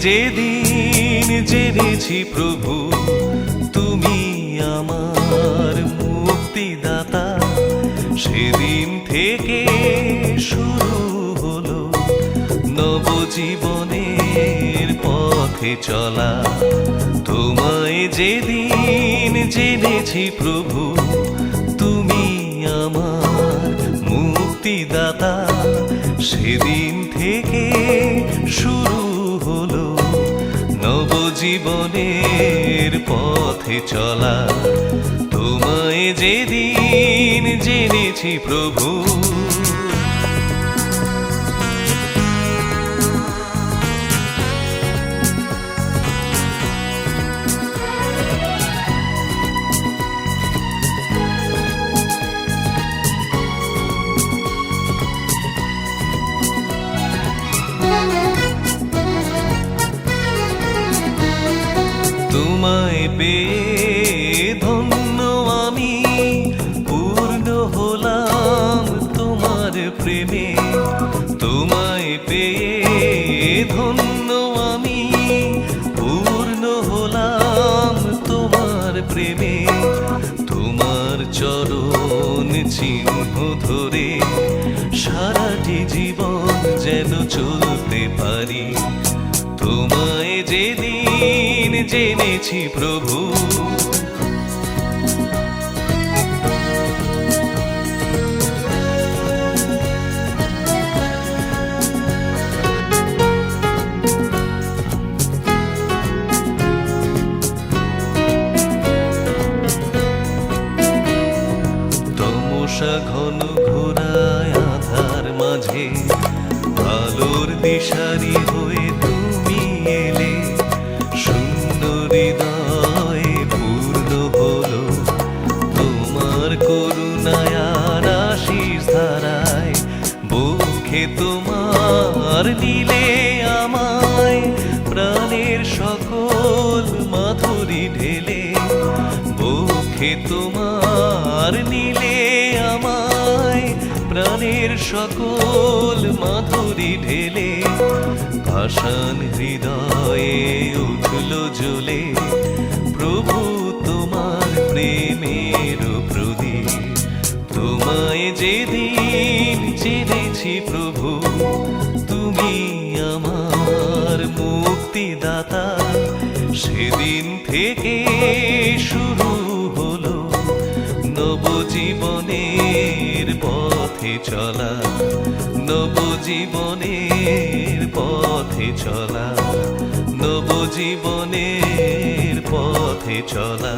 যেদিন জেনেছি প্রভু, তুমি আমার মুক্তিদাতা। সেদিন থেকে শুরু হলো নবজীবনের পথে চলা। তোমায় যেদিন জেনেছি প্রভু, তুমি আমার মুক্তিদাতা। সেদিন থেকে নবজীবনের পথে চলা। তোমায় যেদিন জেনেছি প্রভু তোমায় পেয়ে ধন্য আমি, পূর্ণ হলাম তোমার প্রেমে। তোমায় পেয়ে ধন্য আমি, পূর্ণ হলাম তোমার প্রেমে। তোমার চরণ চিহ্ন ধরে সারাটি জীবন যেন চলতে পারি। তোমায় যেদিন জেনেছি প্রভু। ঘন ঘোরায় আধার মাঝে হৃদয় পূর্ণ হলো। তোমার করুণায় আর আশিস ধারায়, বুকে তোমার নিলে আমায় প্রাণের সকল মাধুরী ঢেলে, বুকে তোমার নিলে আমায় প্রাণের সকল মাধুরী ঢেলে। ভাষান হৃদয়ে উঠল জ্বলে, প্রভু, তোমার প্রেমের প্রদীপ, তোমায় যেদিন জেনেছি প্রভু, তুমি আমার মুক্তিদাতা, সেদিন থেকে শুরু হলো নবজীবনের পথে চলা। নবজীবনের পথে চলা নবজীবনের পথে চলা।